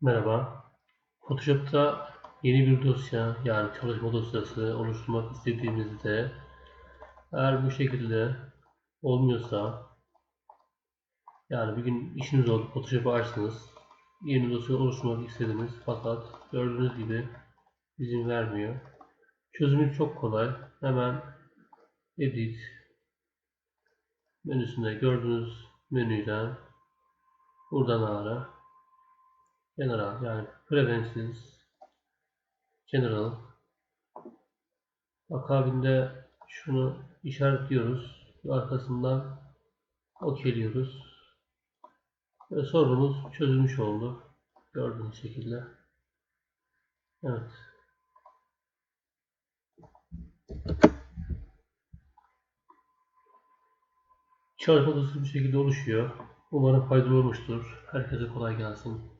Merhaba. Photoshop'ta yeni bir dosya yani çalışma dosyası oluşturmak istediğimizde eğer bu şekilde olmuyorsa yani bir gün işiniz oldu Photoshop'u açtınız yeni dosya oluşturmak istediniz fakat gördüğünüz gibi izin vermiyor. Çözümü çok kolay. Hemen Edit menüsünde gördüğünüz menüden buradan ara General yani Preferences General akabinde şunu işaretliyoruz arkasından okeyliyoruz. Ve sorunumuz çözülmüş oldu gördüğünüz şekilde. Evet. Çalışma dosyası bu şekilde oluşuyor. Umarım faydalı olmuştur. Herkese kolay gelsin